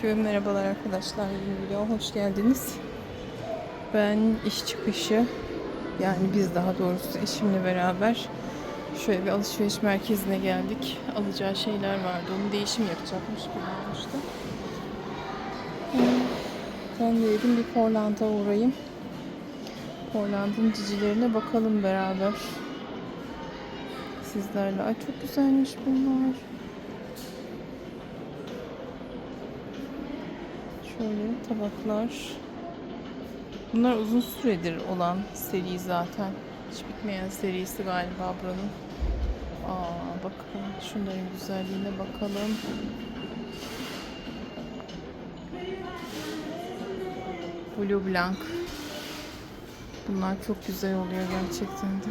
Selamünaleyküm. Merhabalar arkadaşlar. Yeni video hoş geldiniz. Ben iş çıkışı yani biz daha doğrusu eşimle beraber şöyle bir alışveriş merkezine geldik. Alacağı şeyler vardı. Onu değişim yapacakmış gibi olmuştu. Ben de dedim bir Portland'a uğrayayım. Portland'ın cicilerine bakalım beraber. Sizlerle. Ay çok güzelmiş bunlar. Şöyle tabaklar. Bunlar uzun süredir olan seri zaten. Hiç bitmeyen serisi galiba buranın. Aa bakın şunların güzelliğine bakalım. Blue Blanc. Bunlar çok güzel oluyor gerçekten de.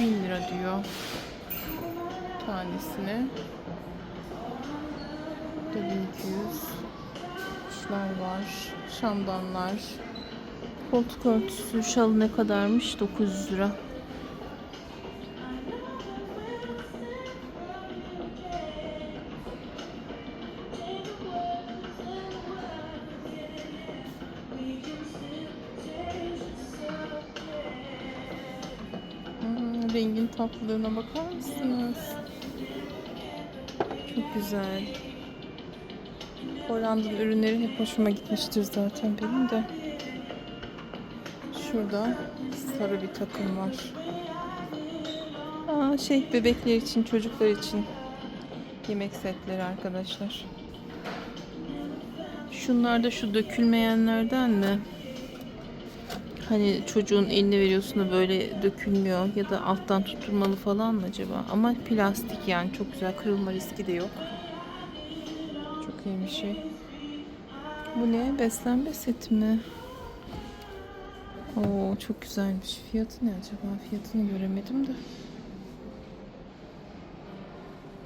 1000 lira diyor tanesine. Burada 1200 kuşlar var. Şamdanlar. Koltuk örtüsü şalı ne kadarmış? 900 lira. Hmm, rengin tatlılığına bakar mısınız? Çok güzel. Hollanda'nın ürünleri hep hoşuma gitmiştir zaten benim de. Şurada sarı bir takım var. Aa, şey bebekler için, çocuklar için yemek setleri arkadaşlar. Şunlar da şu dökülmeyenlerden mi? Hani çocuğun eline veriyorsun da böyle dökülmüyor ya da alttan tutulmalı falan mı acaba? Ama plastik yani çok güzel kırılma riski de yok. İyi bir şey. Bu ne? Beslenme seti mi? Oo çok güzelmiş. Fiyatı ne acaba? Fiyatını göremedim de.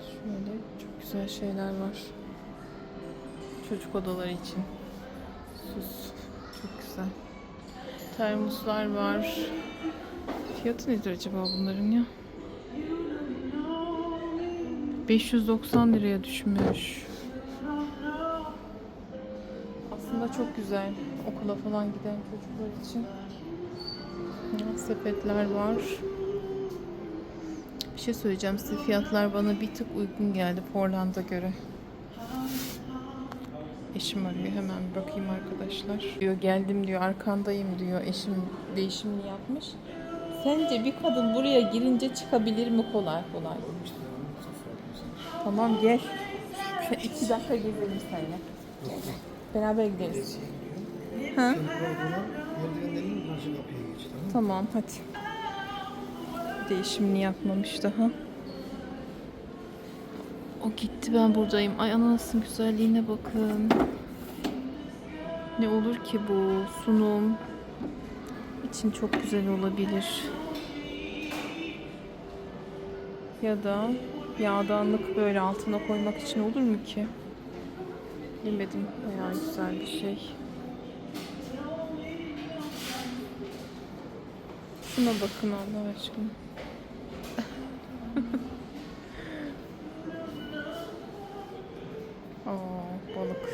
Şöyle çok güzel şeyler var. Çocuk odaları için. Süs. Çok güzel. Termoslar var. Fiyatı nedir acaba bunların ya? 590 liraya düşmüş. Aslında çok güzel. Okula falan giden çocuklar için. Sepetler var. Bir şey söyleyeceğim size. Fiyatlar bana bir tık uygun geldi Portland'a göre. Eşim arıyor. Hemen bir bakayım arkadaşlar. Diyor geldim diyor. Arkandayım diyor. Eşim değişimini yapmış. Sence bir kadın buraya girince çıkabilir mi kolay kolay? Tamam gel. İki dakika gezelim seninle. Beraber gideriz. Ha? Tamam hadi. Değişimini yapmamış daha. O gitti ben buradayım. Ay ananasın güzelliğine bakın. Ne olur ki bu sunum için çok güzel olabilir. Ya da yağdanlık böyle altına koymak için olur mu ki? Bilmedim. Bayağı güzel bir şey. Şuna bakın Allah aşkına. Aa, balık.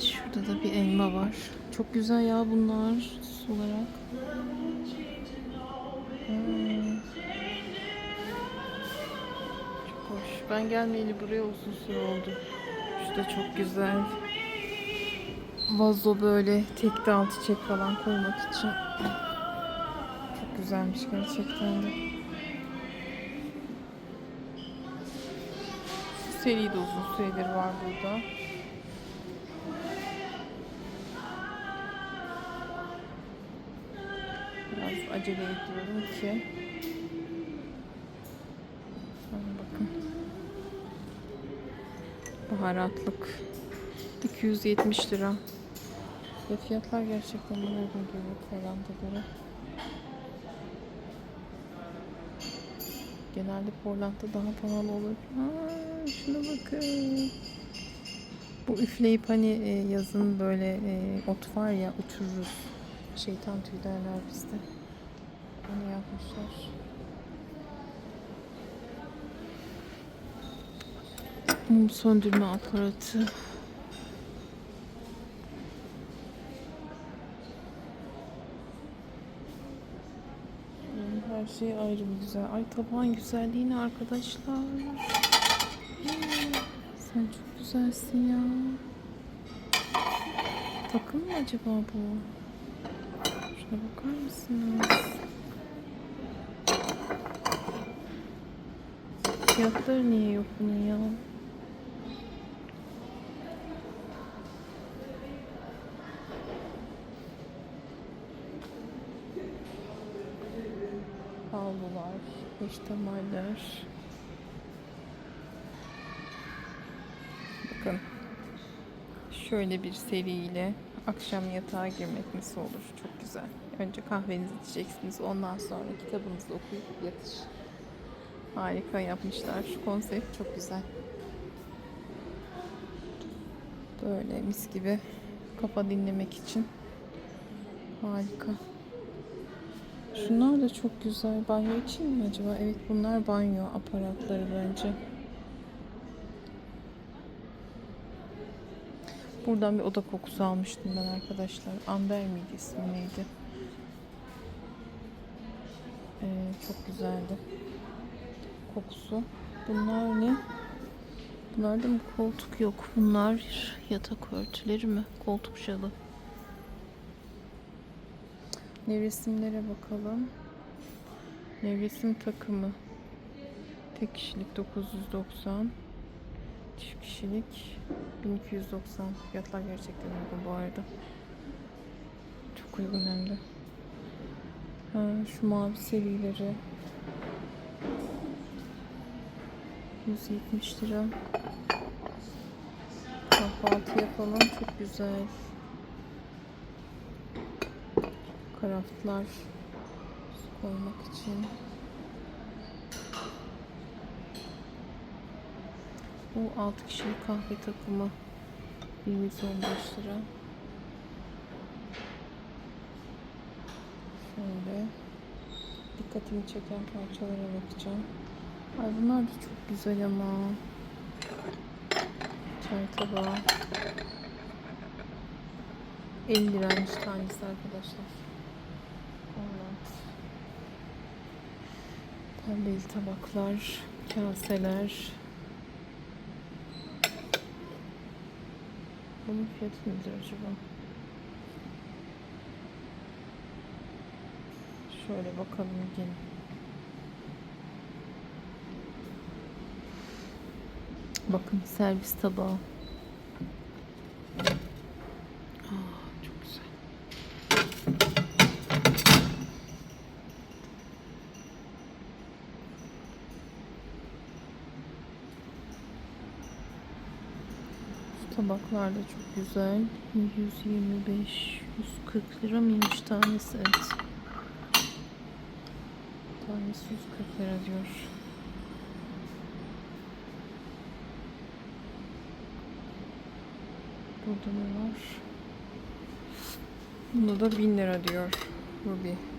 Şurada da bir elma var. Çok güzel ya bunlar Ben gelmeyeli buraya uzun süre oldu. Şu da çok güzel. Vazo böyle tek dal çiçek falan koymak için. Çok güzelmiş gerçekten de. Seri de uzun süredir var burada. Biraz acele ediyorum ki. Baharatlık. 270 lira. Ve fiyatlar gerçekten uygun geliyor Portland'a göre. Genelde Portland'da daha pahalı olur. Aa, şuna bakın. Bu üfleyip hani e, yazın böyle e, ot var ya uçururuz. Şeytan tüyü derler bizde. Onu yapmışlar. Mum söndürme aparatı. Her şey ayrı bir güzel. Ay taban güzelliğine arkadaşlar. Sen çok güzelsin ya. Takım mı acaba bu? Şuna bakar mısınız? Fiyatları niye yok bunun ya? Havlular, peştemaller. Bakın. Şöyle bir seriyle akşam yatağa girmek nasıl olur? Çok güzel. Önce kahvenizi içeceksiniz. Ondan sonra kitabınızı okuyup yatış. Harika yapmışlar. Şu konsept çok güzel. Böyle mis gibi kafa dinlemek için. Harika. Şunlar da çok güzel. Banyo için mi acaba? Evet bunlar banyo aparatları bence. Buradan bir oda kokusu almıştım ben arkadaşlar. Amber miydi ismi neydi? Ee, çok güzeldi. Kokusu. Bunlar ne? Bunlarda mı koltuk yok? Bunlar yatak örtüleri mi? Koltuk şalı. Nevresimlere bakalım. Nevresim takımı. Tek kişilik 990. Çift kişilik 1290. Fiyatlar gerçekten uygun bu arada. Çok uygun hem de. Ha, şu mavi serileri. 170 lira. Kahvaltı yapalım. Çok güzel. Kraftlar koymak için. Bu 6 kişilik kahve takımı 115 lira. Şöyle dikkatimi çeken parçalara bakacağım. Ay bunlar da çok güzel ama. Çay tabağı. 50 liraymış tanesi arkadaşlar. Evet. Pembeli tabaklar, kaseler. Bunun fiyatı nedir acaba? Şöyle bakalım gelin. Bakın servis tabağı. Tabaklar da çok güzel. 125, 140 lira mıymış tanesi? Evet. Tanesi 140 lira diyor. Burada ne var? Bunda da 1000 lira diyor. Ruby.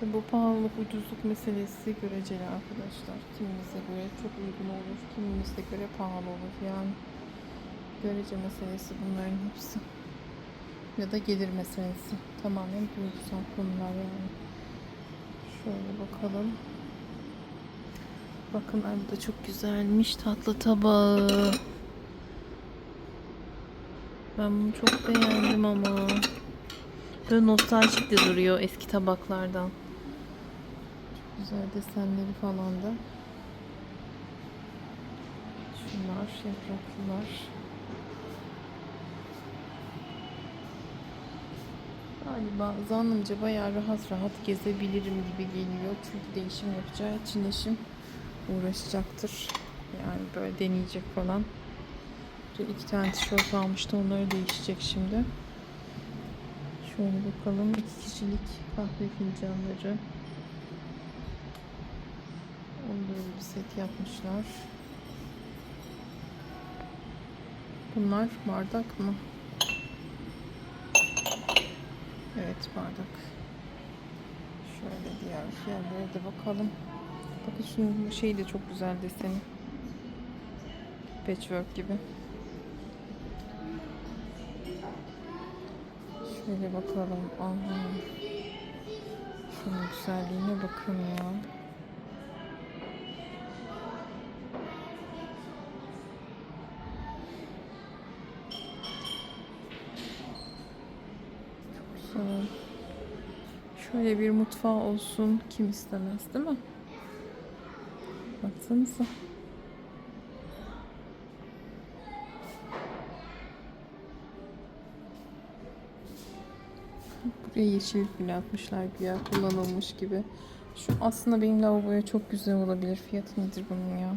Tabi bu pahalılık ucuzluk meselesi göreceli arkadaşlar. Kimimize göre çok uygun olur, kimimize göre pahalı olur. Yani görece meselesi bunların hepsi. Ya da gelir meselesi. Tamamen duygusal konular yani. Şöyle bakalım. Bakın bu da çok güzelmiş tatlı tabağı. Ben bunu çok beğendim ama. Böyle nostaljik de duruyor eski tabaklardan. Güzel desenleri falan da. Şunlar yapraklılar. Galiba zannımca bayağı rahat rahat gezebilirim gibi geliyor. Çünkü değişim yapacağı için eşim uğraşacaktır. Yani böyle deneyecek falan. Dün iki tane tişört almıştı. Onları değişecek şimdi. Şöyle bakalım. iki kişilik kahve fincanları. Böyle bir set yapmışlar. Bunlar bardak mı? Evet bardak. Şöyle diğer yerlere de bakalım. Bakın şunun bu şey de çok güzel deseni. Patchwork gibi. Şöyle bakalım. Aha. Şunun güzelliğine bakın ya. Güzel. Şöyle bir mutfağı olsun kim istemez değil mi? Baksanıza. Buraya yeşillik bile atmışlar güya kullanılmış gibi. Şu aslında benim lavaboya çok güzel olabilir. Fiyatı nedir bunun ya?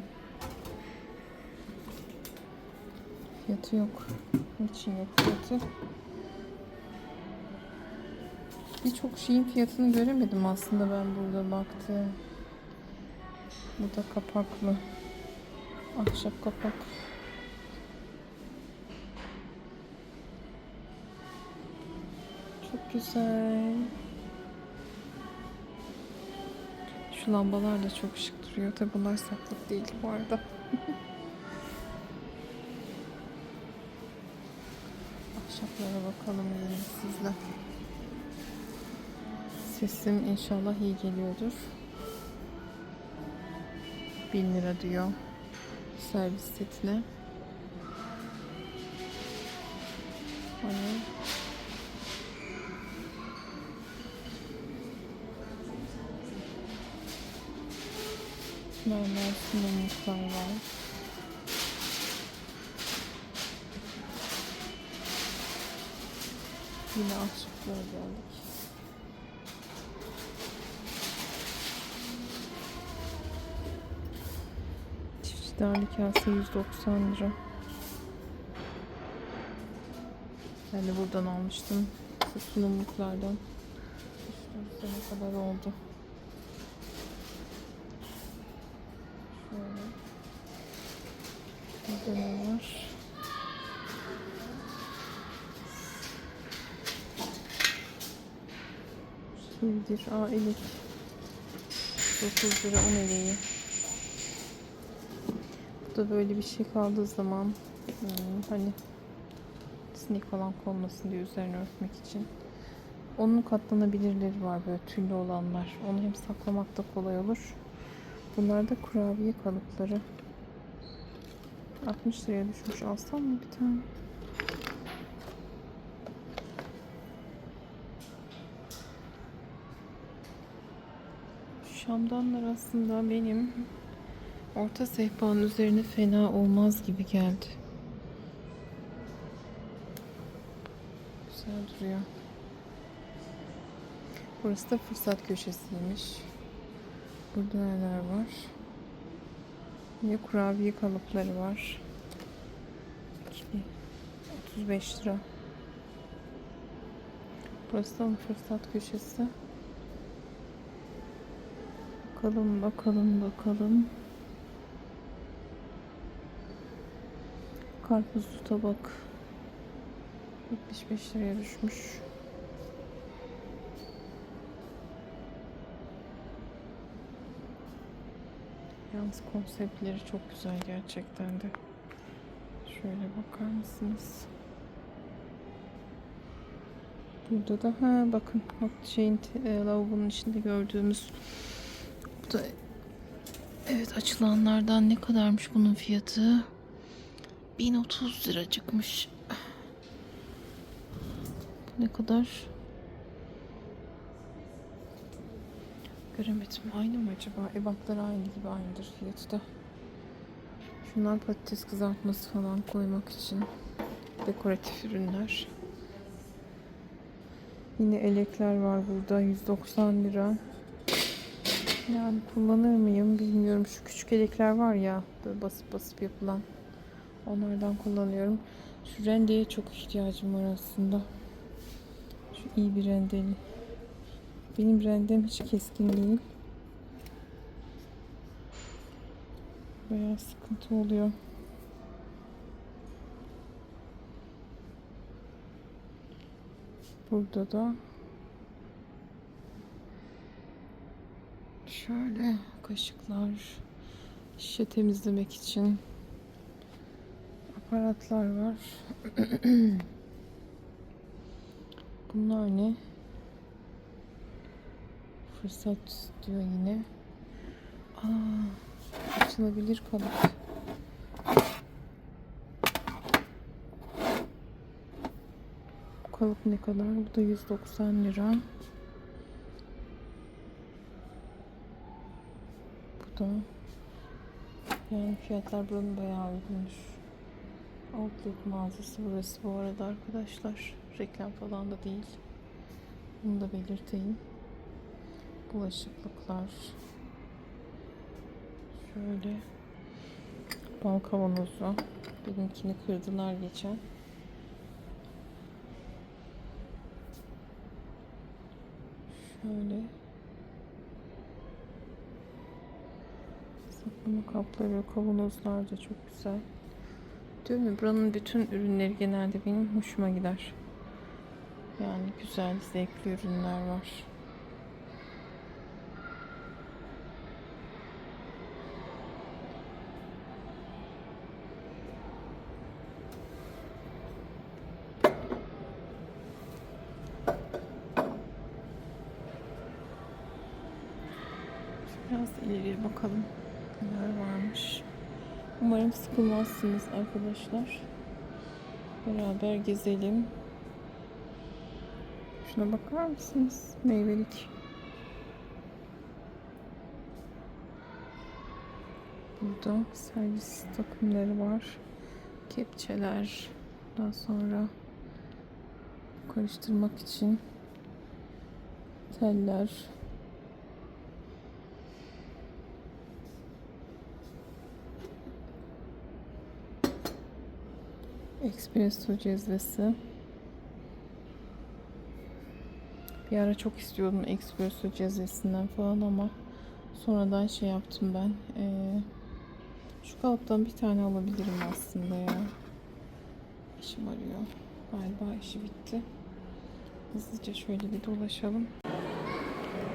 Fiyatı yok. Niçin yok fiyatı? Birçok şeyin fiyatını göremedim aslında ben burada baktım. Bu da kapaklı. Ahşap kapak. Çok güzel. Şu lambalar da çok şık duruyor. Tabi bunlar saklık değil bu arada. Ahşaplara bakalım sizle. Sesim inşallah iyi geliyordur. 1000 lira diyor servis setine. Hani normal sunumluklar var. Yine ahşaplara geldik. Tane kase 190 lira. Ben de buradan almıştım. Sunumluklardan. 3-4 sene kadar oldu. Şöyle. Burada ne var? Şeydir. Aa elek. 9 lira un eleği. Bu da böyle bir şey kaldığı zaman hmm, hani sinek falan konmasın diye üzerine örtmek için. Onun katlanabilirleri var böyle tüllü olanlar. Onu hem saklamak da kolay olur. Bunlar da kurabiye kalıpları. 60 liraya düşmüş. Alsam mı bir tane? Şamdanlar aslında benim orta sehpanın üzerine fena olmaz gibi geldi. Güzel duruyor. Burası da fırsat köşesiymiş. Burada neler var? Yine kurabiye kalıpları var. 35 lira. Burası da fırsat köşesi. Bakalım bakalım bakalım. Karpuzlu tabak. 75 liraya düşmüş. Yalnız konseptleri çok güzel gerçekten de. Şöyle bakar mısınız? Burada da ha bakın bak şeyin e, lavabonun içinde gördüğümüz bu da evet açılanlardan ne kadarmış bunun fiyatı? 1030 lira çıkmış. Ne kadar? Göremedim. Aynı mı acaba? Ebatlar aynı gibi aynıdır fiyatı da. Şunlar patates kızartması falan koymak için. Dekoratif ürünler. Yine elekler var burada. 190 lira. Yani kullanır mıyım bilmiyorum. Şu küçük elekler var ya. Böyle basıp basıp yapılan. Onlardan kullanıyorum. Şu rendeye çok ihtiyacım var aslında. Şu iyi bir rendeli. Benim rendem hiç keskin değil. bayağı sıkıntı oluyor. Burada da şöyle kaşıklar, şişe temizlemek için aparatlar var. Bunlar ne? Fırsat diyor yine. Aa, açılabilir kalıp. Bu kalıp ne kadar? Bu da 190 lira. Bu da yani fiyatlar buranın bayağı uygunmuş. Outlet mağazası burası bu arada arkadaşlar. Reklam falan da değil. Bunu da belirteyim. Bulaşıklıklar. Şöyle. Bal kavanozu. Benimkini kırdılar geçen. Şöyle. Saklama kapları, kavanozlar da çok güzel. Diyorum ya buranın bütün ürünleri genelde benim hoşuma gider. Yani güzel, zevkli ürünler var. Biraz ileriye bakalım. Neler varmış. Umarım sıkılmazsınız arkadaşlar. Beraber gezelim. Şuna bakar mısınız? Meyvelik. Burada servis takımları var. Kepçeler. Daha sonra karıştırmak için teller. Espresso cezvesi. Bir ara çok istiyordum espresso cezvesinden falan ama sonradan şey yaptım ben. Ee, şu kalıptan bir tane alabilirim aslında ya. İşim arıyor. Galiba işi bitti. Hızlıca şöyle bir dolaşalım.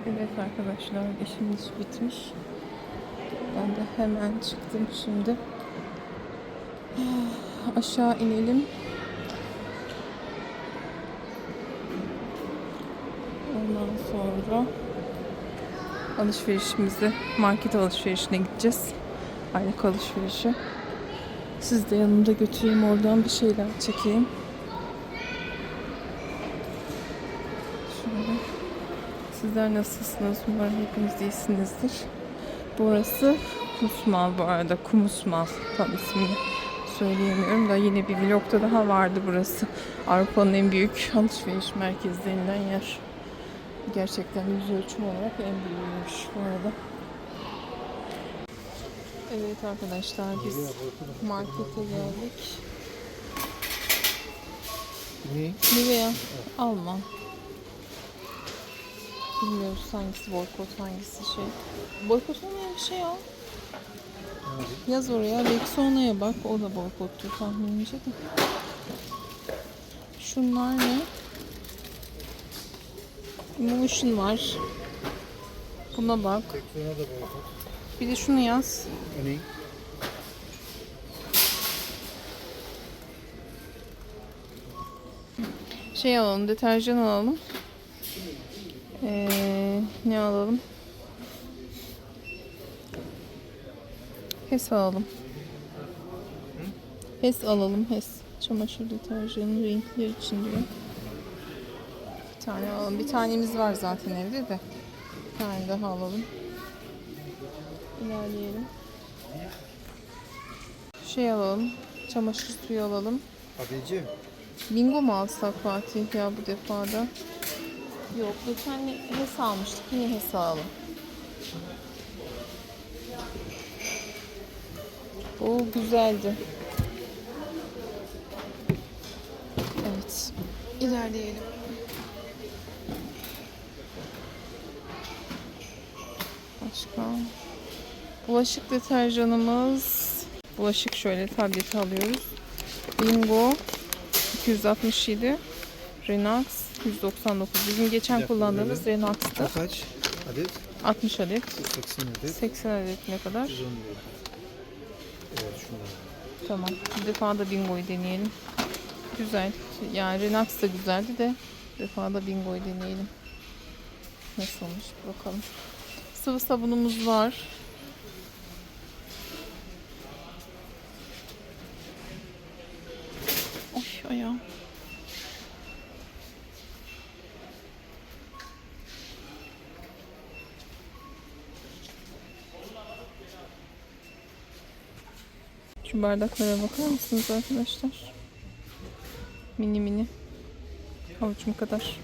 Evet arkadaşlar işimiz bitmiş. Ben de hemen çıktım şimdi. Aşağı inelim. Ondan sonra alışverişimizi, market alışverişine gideceğiz. Aylık alışverişi. Siz de yanımda götüreyim oradan bir şeyler çekeyim. Şöyle. Sizler nasılsınız? Umarım hepiniz iyisinizdir. Burası Kusmal bu arada. Kumusmal tam ismini söyleyemiyorum da yine bir vlogda daha vardı burası. Avrupa'nın en büyük alışveriş merkezlerinden yer. Gerçekten yüz ölçüm olarak en büyüğüymüş bu arada. Evet arkadaşlar biz markete geldik. Ne? Nivea alma. Bilmiyoruz hangisi boykot hangisi şey. Boykot olmayan bir şey al. Yaz oraya Rexona'ya bak. O da boykottu tahminimce de. Şunlar ne? Emotion var. Buna bak. Bir de şunu yaz. Ne? Şey alalım, deterjan alalım. Ee, ne alalım? HES alalım. HES alalım, HES. Çamaşır deterjanı renkler için diyor. Bir tane alalım. Bir tanemiz var zaten evde de. Bir tane daha alalım. İlerleyelim. Şey alalım. Çamaşır suyu alalım. Abici. Bingo mu alsak Fatih ya bu defada? Yok geçen HES almıştık yine HES alalım. O güzeldi. Evet. İlerleyelim. Başka? Bulaşık deterjanımız. Bulaşık şöyle tableti alıyoruz. Bingo 267. Renax 199. Bizim geçen kullandığımız Renax'tı. O kaç adet? 60 adet. 80 adet. 80 adet ne kadar? 110 lira. Evet şunlar. Tamam. Bir defa da Bingo'yu deneyelim. Güzel. Yani Renax da güzeldi de bir defa da Bingo'yu deneyelim. Nasıl olmuş bakalım. Sıvı sabunumuz var. Oy ayağım. Şu bardaklara bakar mısınız arkadaşlar? Mini mini. Havucum kadar.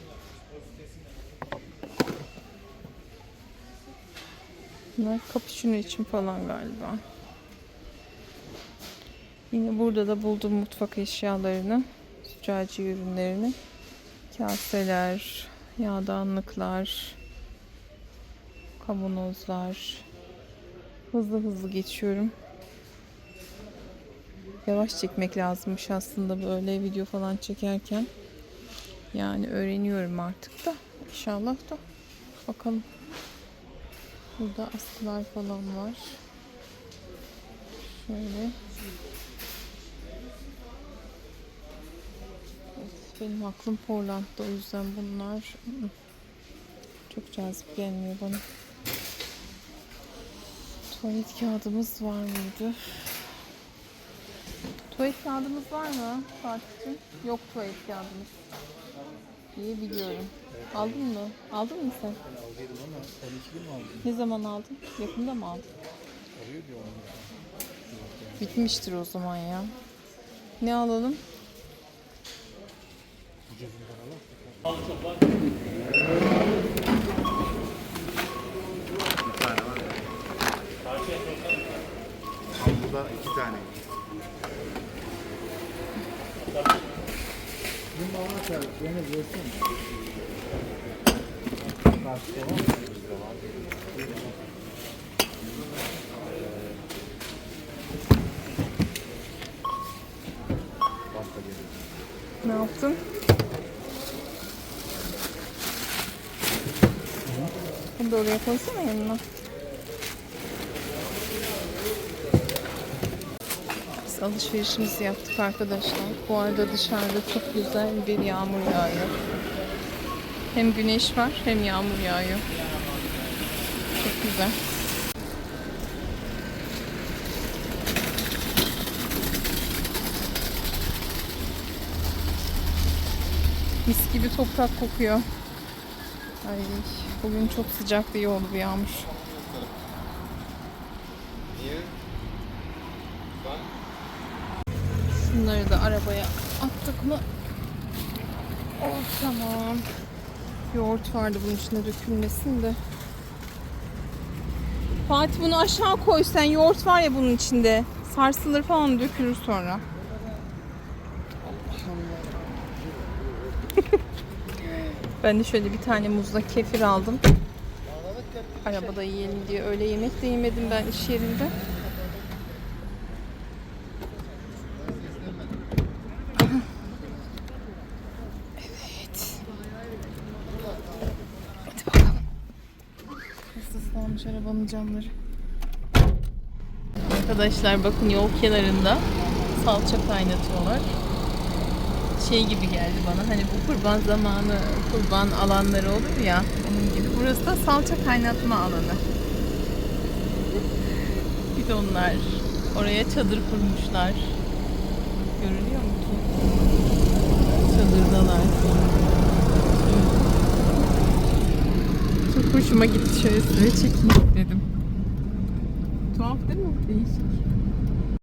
Bunlar cappuccino için falan galiba. Yine burada da buldum mutfak eşyalarını. Züccaciye ürünlerini. Kaseler, yağdanlıklar, kavanozlar. Hızlı hızlı geçiyorum. Yavaş çekmek lazımmış aslında böyle video falan çekerken. Yani öğreniyorum artık da. İnşallah da. Bakalım. Burada askılar falan var. Şöyle. Benim aklım Portland'da o yüzden bunlar çok cazip gelmiyor bana. Tuvalet kağıdımız var mıydı? Tuvalet kağıdımız var mı Fatih'cim? Yok tuvalet kağıdımız. diye biliyorum. Aldın mı? Aldın mı sen? Ben aldıydım ama 12 bin mi aldın? Ne zaman aldın? Yakında mı aldın? Arıyor diyor onu. Bitmiştir o zaman ya. Ne alalım? Burada iki tane. Ne yaptın? Bunu da oraya koysana yanına. Alışverişimizi yaptık arkadaşlar. Bu arada dışarıda çok güzel bir yağmur yağıyor. Hem güneş var hem yağmur yağıyor. Çok güzel. Mis gibi toprak kokuyor. Ay, bugün çok sıcak iyi oldu bu yağmur. Şunları da arabaya attık mı? Oh tamam. Yoğurt vardı bunun içine dökülmesin de. Fatih bunu aşağı koy sen. Yoğurt var ya bunun içinde. Sarsılır falan dökülür sonra. Ben de şöyle bir tane muzla kefir aldım. Arabada yiyelim diye. Öyle yemek de yemedim ben iş yerinde. Evet. Hadi bakalım. Nasıl ıslanmış arabanın camları. Arkadaşlar bakın yol kenarında salça kaynatıyorlar şey gibi geldi bana. Hani bu kurban zamanı kurban alanları olur ya. Onun gibi. Burası da salça kaynatma alanı. Bir de onlar oraya çadır kurmuşlar. Görünüyor mu ki? Çadırdalar. Çok hoşuma gitti. Şöyle size çekeyim dedim. Tuhaf değil mi? Değişik.